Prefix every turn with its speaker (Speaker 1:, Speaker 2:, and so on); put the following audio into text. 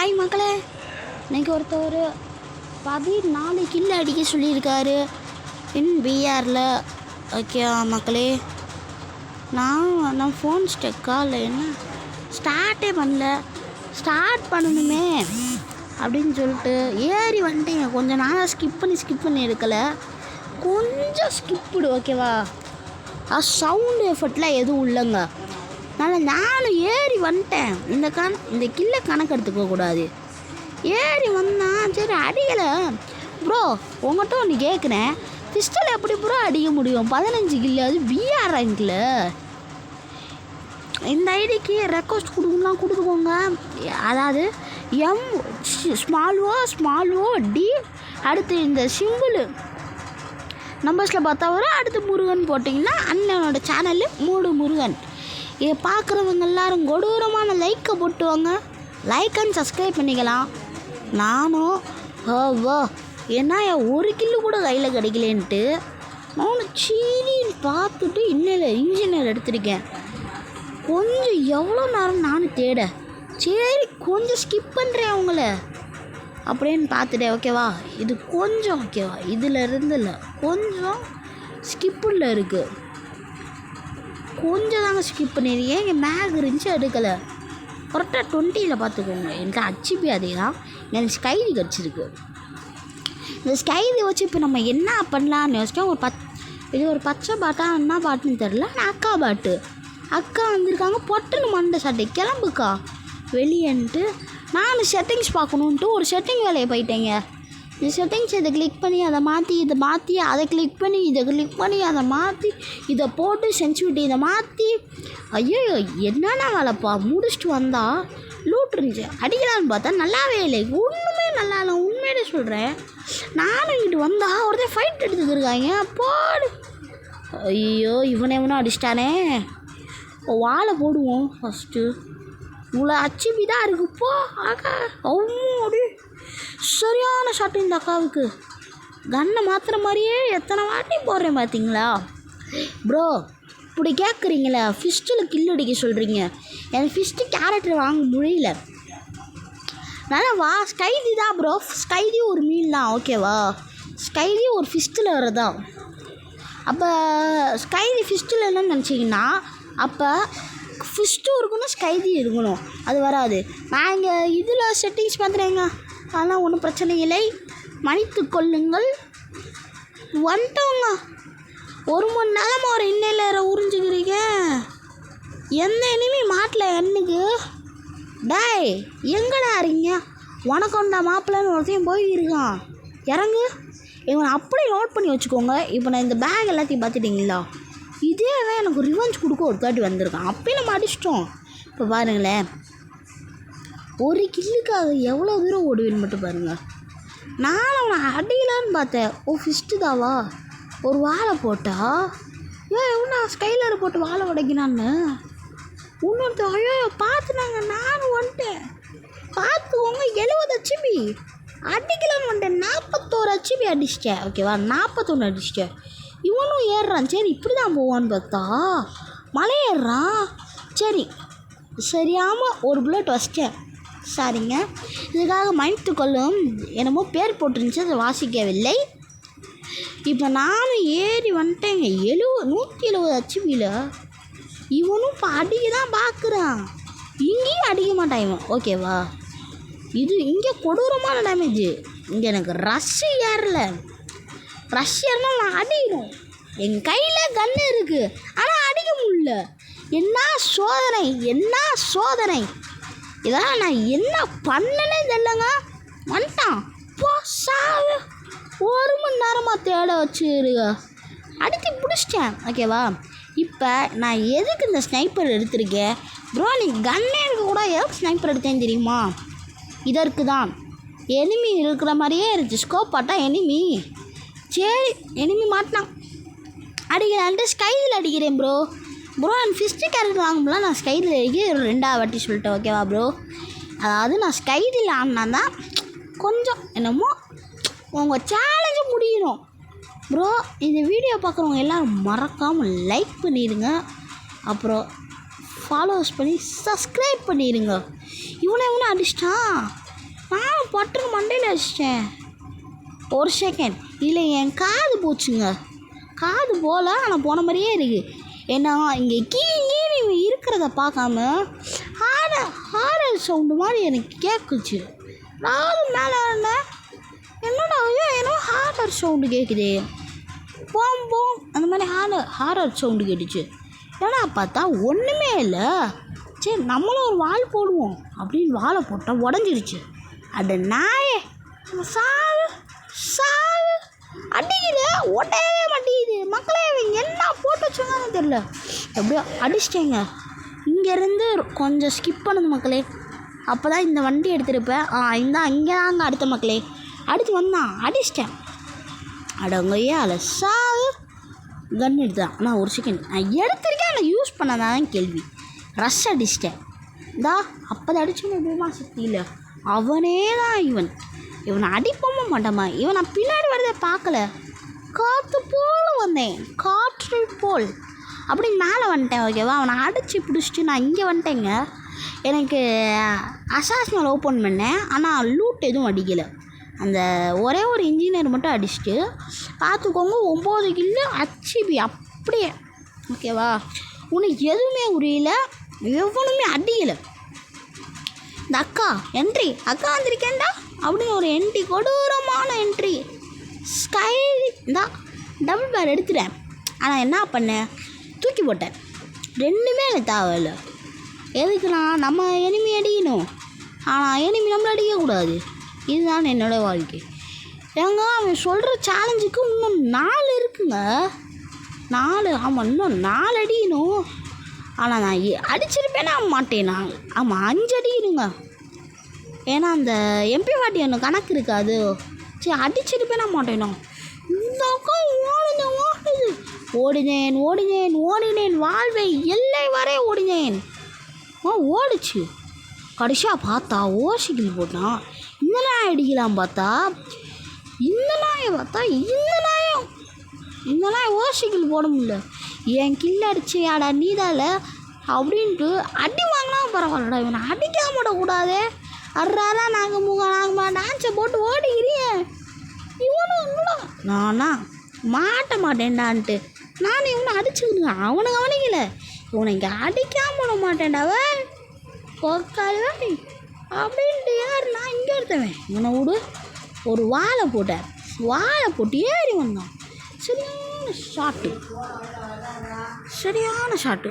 Speaker 1: Hi மக்களே இன்னைக்கு ஒருத்தவர் பதினாலு கில்லு அடிக்க சொல்லியிருக்காரு. இன் பிஆரில் ஓகே மக்களே நான் நான் ஃபோன் ஸ்டெக்கா இல்லை என்ன? ஸ்டார்ட்டே பண்ணல. ஸ்டார்ட் பண்ணணுமே. அப்படின்னு சொல்லிட்டு ஏறி வந்துட்டேங்க கொஞ்சம் நாளாக ஸ்கிப் பண்ணி ஸ்கிப் பண்ணி எடுக்கலை. கொஞ்சம் ஸ்கிப்புடு ஓகேவா அது சவுண்டு எஃபர்ட்லாம் எதுவும் இல்லைங்க. அதனால் நானும் ஏறி வந்துட்டேன். இந்த கண் இந்த கில்லை கணக்கு எடுத்துக்க கூடாது. ஏறி வந்தான் சரி அடிக்கலை ப்ரோ உங்கள்கிட்ட ஒன்று கேட்குறேன் பிஸ்டல் எப்படி ப்ரோ அடிக்க முடியும்? பதினஞ்சு கில்லு அது பிஆர் ரேங்கில் இந்த ஐடிக்கு ரெக்வஸ்ட் கொடுக்கலாம் கொடுத்துக்கோங்க. அதாவது M small O small O T அடுத்து இந்த சிம்பிள் நம்பர்ஸில் பார்த்தா வரும். அடுத்து முருகன் போட்டிங்கன்னா அண்ணனோட சேனலு மூடு முருகன். இதை பார்க்குறவங்க எல்லாரும் கொடூரமான லைக்கை போட்டுவாங்க. லைக் அண்ட் சப்ஸ்கிரைப் பண்ணிக்கலாம். நானும் ஓ வா என்ன என் ஒரு கில்லு கூட கையில் கிடைக்கலன்ட்டு நானும் சீனின்னு பார்த்துட்டு இன்னில் இன்ஜினியர் எடுத்திருக்கேன். கொஞ்சம் எவ்வளோ நேரம் நானும் தேட? சரி கொஞ்சம் ஸ்கிப் பண்ணுறேன் அவங்கள. அப்படின்னு பார்த்துட்டேன். ஓகேவா இது கொஞ்சம் ஓகேவா இதில் இருந்து இல்லை கொஞ்சம் ஸ்கிப்பில் இருக்குது கொஞ்சம் தாங்க ஸ்கிப் பண்ணியிருக்கேன் என் மேக் இருந்துச்சு எடுக்கலை. கரெக்டாக டுவெண்ட்டியில் பார்த்துக்கோங்க எனக்கு அச்சிபி அதே தான் எனக்கு ஸ்கைதி கிடச்சிருக்கு. இந்த ஸ்கைதி வச்சு இப்போ நம்ம என்ன பண்ணலான்னு யோசிச்சோம் ஒரு பத் இது ஒரு பச்சை பாட்டா என்ன பாட்டுன்னு தெரில நான் அக்கா பாட்டு அக்கா வந்திருக்காங்க. பொட்டுன்னு மண்டை சட்டை. கிளம்புக்கா. வெளியன்ட்டு நான் செட்டிங்ஸ் பார்க்கணுன்ட்டு ஒரு செட்டிங் வேலையை போயிட்டேங்க. செட்டிங்ஸ் இதை கிளிக் பண்ணி அதை மாற்றி இதை மாற்றி அதை கிளிக் பண்ணி இதை கிளிக் பண்ணி அதை மாற்றி இதை போட்டு சென்சிவிட்டி இதை மாற்றி ஐயோ என்னென்ன வேலைப்பா முடிச்சுட்டு வந்தால் லூட் இருந்துச்சு. அடிக்கலான்னு பார்த்தா நல்லாவே இல்லை. ஒன்றுமே நல்லா இல்லை. உண்மையிலே சொல்கிறேன் நானும் இங்கிட்டு வந்தால் ஒருத்தர் ஃபைட் எடுத்துக்கிருக்காங்க போடு. ஐயோ இவனை இவனும் அடிச்சிட்டானே. வாழை போடுவோம் ஃபஸ்ட்டு இவ்வளோ அச்சிபி தான் இருக்கு. போ ஆக்கா அம்மாடி சரியான ஷாட்டு இந்த அக்காவுக்கு. கன்னை மாற்றுற மாதிரியே எத்தனை வாட்டி போடுறேன் பார்த்தீங்களா ப்ரோ இப்படி கேட்குறீங்களே ஃபிஸ்ட்டில் கில் அடிக்க சொல்கிறீங்க எனக்கு ஃபிஸ்ட்டு கேரக்டர் வாங்க முடியல. நல்லா வா ஸ்கைதி தான் ப்ரோ ஸ்கைதி ஒரு மீன் தான் ஓகேவா ஸ்கைதி ஒரு ஃபிஸ்ட்டில் வரதான் அப்போ ஸ்கைதி ஃபிஸ்ட்டில் என்னன்னு நினச்சிங்கன்னா அப்போ ஃபிஸ்ட்டும் இருக்கணும் ஸ்கைதி இருக்கணும் அது வராது. நான் இங்கே இதில் செட்டிங்ஸ் பார்த்துறேங்க அதெல்லாம் ஒன்றும் பிரச்சனை இல்லை. மன்னித்து கொள்ளுங்கள். வந்துட்டோங்க. ஒரு மணி நேரமாக ஒரு இன்னையில் உறிஞ்சுக்கிறீங்க. எந்த இனிமே மாட்டில் என்னுக்கு டேய் எங்கடா இருக்கீங்க? உனக்கொண்டா மாப்பிள்ளைன்னு ஒருத்தையும் போயிருக்கான். இறங்கு. இவனை அப்படியே நோட் பண்ணி வச்சுக்கோங்க. இப்போ நான் இந்த பேக் எல்லாத்தையும் பார்த்துட்டிங்களா? இதே தான் எனக்கு ரிவெஞ்ச் கொடுக்க ஒரு தாட்டி வந்திருக்கான். அப்பயும் நம்ம அடிச்சிட்டோம். இப்போ பாருங்களேன். ஒரு கில்லுக்காக எவ்வளோ தூரம் ஓடுவேன்னு மட்டும் பாருங்கள் நான் அவனை அடிக்கலான்னு பார்த்தேன். ஓ ஃபிஸ்ட்டு தாவா? ஒரு வாழை போட்டா? ஏன் எவ்வளோ ஸ்கைலர் போட்டு வாழை உடைக்கினான்னு இன்னொருத்தர் ஐயோ பார்த்துனாங்க நானும் வந்துட்டேன். பார்த்துக்கோங்க எழுபது அச்சுபி அடிக்கலான்னு வந்துட்டேன். நாற்பத்தோரு அச்சுபி அடிச்சிட்டேன். ஓகேவா? நாற்பத்தொன்று அடிச்சிட்டேன். மலை ஏறுறான் சரி இப்படி தான் போவான்னு பார்த்தா மலை ஏறுறான் சரி சரியாமல் ஒரு புல்லட் வச்சிட்டேன். சரிங்க. இதுக்காக மன்னித்து கொள்ளும். என்னமோ பேர் போட்டுருந்துச்சு அதை வாசிக்கவில்லை. இப்போ நானும் ஏறி வந்துட்டேங்க. எழுவ நூற்றி எழுபது அச்சுமியில் இவனும் இப்போ அடிக்க தான் பார்க்குறான் இங்கேயும் அடிக்க மாட்டான் இவன். ஓகேவா இது இங்கே கொடூரமான டேமேஜ் இங்கே எனக்கு ரஷ்ஷு ஏறலை. ரஷ் ஏறினா நான் அடிக்கணும். என் கையில் கன்று இருக்குது ஆனால் அடிக்க முடியல. என்ன சோதனை? என்ன சோதனை? இதெல்லாம் நான் என்ன பண்ணனே தெரியலங்க. வந்துட்டான். போ சாவு. ஒரு மணி நேரமாக தேட வச்சுருக்க. அடித்து பிடிச்சிட்டேன். ஓகேவா இப்போ நான் எதுக்கு இந்த ஸ்னைப்பர் எடுத்திருக்கேன் ப்ரோ நீ கன்னே இருக்க கூட எதுக்கு ஸ்னைப்பர் எடுத்தேன்னு தெரியுமா? இதற்கு தான். எனிமி இருக்கிற மாதிரியே இருந்துச்சு. ஸ்கோப் பார்த்தா எனிமி சரி எனிமி மாட்டினான். அடிக்கலான்ட்டு ஸ்கைதில் அடிக்கிறேன் ப்ரோ ப்ரோ நான் ஃபிஸ்ட்டு கேரக்டர் வாங்கும்போது நான் ஸ்கைதில் அடிக்க ஒரு ரெண்டாவது வாட்டி சொல்லிட்டேன் ஓகேவா ப்ரோ அதாவது நான் ஸ்கைதில் ஆடினா தான் கொஞ்சம் என்னமோ உங்கள் சேலஞ்சு முடியணும். ப்ரோ இந்த வீடியோ பார்க்குறவங்க எல்லோரும் மறக்காமல் லைக் பண்ணிடுங்க. அப்புறம் ஃபாலோவர்ஸ் பண்ணி சப்ஸ்கிரைப் பண்ணிடுங்க. இவனை இவனை அடிச்சிட்டான். நான் பட்டுன்னு மண்டையில் அடிச்சிட்டேன். ஒரு செகண்ட் இல்லை என் காது போச்சுங்க. காது போல ஆனால் போன மாதிரியே இருக்குது ஏன்னா இங்கே கீ கீழே இருக்கிறத பார்க்காம ஹார ஹாரர் சவுண்டு மாதிரி எனக்கு கேட்குச்சு நாலு மேலே இருந்தேன் என்னடா ஐயோ என்னோ ஹாரர் சவுண்டு கேட்குதே போம் போம். அந்த மாதிரி ஹாரர் ஹாரர் சவுண்டு கேட்டுச்சு. ஏன்னா பார்த்தா ஒன்றுமே இல்லை. சரி நம்மளும் ஒரு வால் போடுவோம் அப்படின்னு வாழை போட்டால் உடஞ்சிருச்சு. அட நாயே சாவு சாவு. அடிக்குது ஒட்டவே மாட்டேங்குது. மக்களே இவங்க என்ன போட்டு வச்சோங்கன்னு தெரில எப்படியோ அடிச்சிட்டேங்க. இங்கேருந்து கொஞ்சம் ஸ்கிப் பண்ணுது மக்களே. அப்போ தான் இந்த வண்டி எடுத்திருப்பேன். ஆ இந்த அங்கே தாங்க அடுத்த மக்களே. அடுத்து வந்தான். அடிச்சிட்டேன். அடங்கய்யா அல சாவு. கன் எடுத்தான். ஆனால் ஒரு செகண்ட் நான் எடுத்திருக்கேன் ஆனால் யூஸ் பண்ணதான் கேள்வி. ரஷ் அடிச்சிட்டேன். இந்தா அப்போ தான் அடிச்சோம் பீமா சக்தியில் அவனே தான் இவன். இவனை அடிப்போம மாட்டோமா? இவன் நான் பின்னாடி வரதை பார்க்கல. காற்று போல வந்தேன். காற்று போல். அப்படி மேலே வந்துட்டேன் ஓகேவா அவனை அடித்து பிடிச்சிட்டு நான் இங்கே வந்துட்டேங்க. எனக்கு அசாஸ்மல் ஓப்பன் பண்ணேன். ஆனால் லூட் எதுவும் அடிக்கலை. அந்த ஒரே ஒரு இன்ஜினியர் மட்டும் அடிச்சுட்டு பார்த்துக்கோங்க ஒம்பது கிலோ அச்சிபி அப்படியே. ஓகேவா உனக்கு எதுவுமே உரியல எவ்வளவுமே அடிக்கலை. இந்த அக்கா என்ட்ரி அக்கா வந்திருக்கேன்டா. அப்படின்னு ஒரு என்ட்ரி கொடூரமான என்ட்ரி ஸ்கை தான் டபுள் பேர் எடுத்துட்டேன். ஆனால் என்ன பண்ணேன் தூக்கி போட்டேன். ரெண்டுமே எனக்கு தேவையில்லை. எதுக்குன்னா நம்ம எனிமி அடிக்கணும். ஆனால் எனிமி நம்மளை அடிக்கக்கூடாது இதுதான் என்னோட வாழ்க்கை. ஏங்க அவன் சொல்கிற சேலஞ்சுக்கு இன்னும் நாலு இருக்குங்க. நாலு ஆமாம் இன்னும் நாலு அடிக்கணும். ஆனால் நான் எ- மாட்டேன்? நான் ஆமாம் அஞ்சு அடிக்கணுங்க. ஏன்னா அந்த எம்பி வாட்டி ஒன்று கணக்கு இருக்காது. சரி அடிச்சிருப்பேனா மாட்டேனோ? இந்த அக்கா ஓடுது ஓடினேன் ஓடினேன் ஓடினேன் வாழ்வை எல்லை வரை ஓடினேன் ஆ ஓடுச்சு. கடைசியாக பார்த்தா ஓசிக்கில் போட்டான் இந்த நாய் அடிக்கலாம் பார்த்தா இந்த நாயை பார்த்தா இந்த நாயும் இந்த நாய் ஓசிக்கில் போட முடியல. என் கில் அடிச்சியாடா நீதால? அப்படின்ட்டு அடி வாங்கினா பரவாயில்லடா இவனை அடிக்காம விடக்கூடாதே. அறாரா நாங்கள் முக நாங்கள் டான்ஸை போட்டு ஓடிக்கிறியே. இவனும் என்னடா நானா? மாட்ட மாட்டேன்டான்ட்டு. நான் இவனை அடிச்சுக்கிட்டு அவனை கவனிக்கல. இவனை இங்கே அடிக்காம விட மாட்டேன்டாவே உக்காரு அப்படின்ட்டு யார் நான் இங்கே எடுத்தவன் இவனை விடு. ஒரு வாழை போட்டார். வாழை போட்டு ஏறி வந்தான். சரியான ஷாட்டு சரியான ஷாட்டு